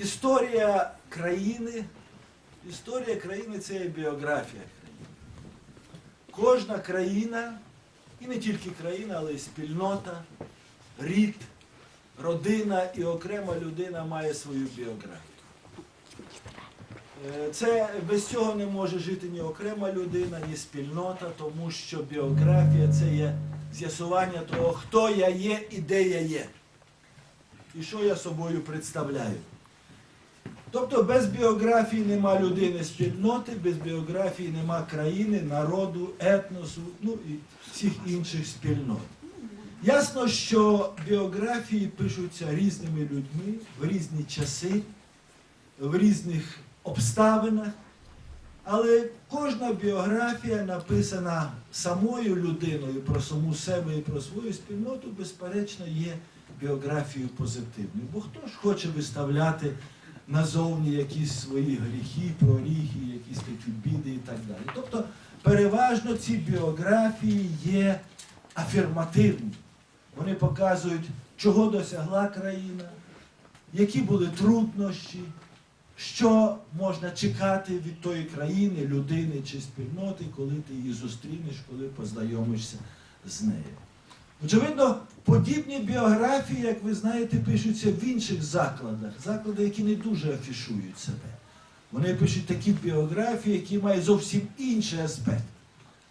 Історія країни, історія країни це є біографія країни. Кожна країна, і не тільки країна, але й спільнота, рід, родина і окрема людина має свою біографію. Е, Це без цього не може жити ні окрема людина, ні спільнота, тому що біографія це є з'ясування того, хто я є і де я є. І що я собою представляю. Тобто без біографії нема людини спільноти, без біографії нема країни, народу, етносу, ну і всіх інших спільнот. Ясно, що біографії пишуться різними людьми в різні часи, в різних обставинах, але кожна біографія написана самою людиною про саму себе і про свою спільноту, безперечно, є біографією позитивною. Бо хто ж хоче виставляти назовні якісь свої гріхи, проріхи, якісь такі біди і так далі. Тобто, переважно ці біографії є афірмативні. Вони показують, чого досягла країна, які були труднощі, що можна чекати від тої країни, людини чи спільноти, коли ти її зустрінеш, коли познайомишся з нею. Очевидно, подібні біографії, як ви знаєте, пишуться в інших закладах, заклади, які не дуже афішують себе. Вони пишуть такі біографії, які мають зовсім інший аспект.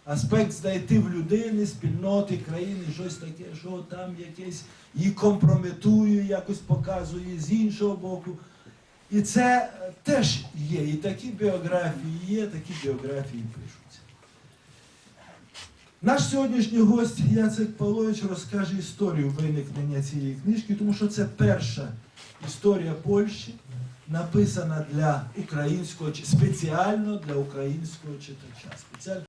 Аспект знайти в людини, спільноти, країни, щось таке, що там якесь її компрометує, якось показує з іншого боку. І це теж є. І такі біографії є, такі біографії пишуться. Наш сьогоднішній гость Яцек Павлович розкаже історію виникнення цієї книжки, тому що це перша історія Польщі, написана для українського спеціально для українського читача.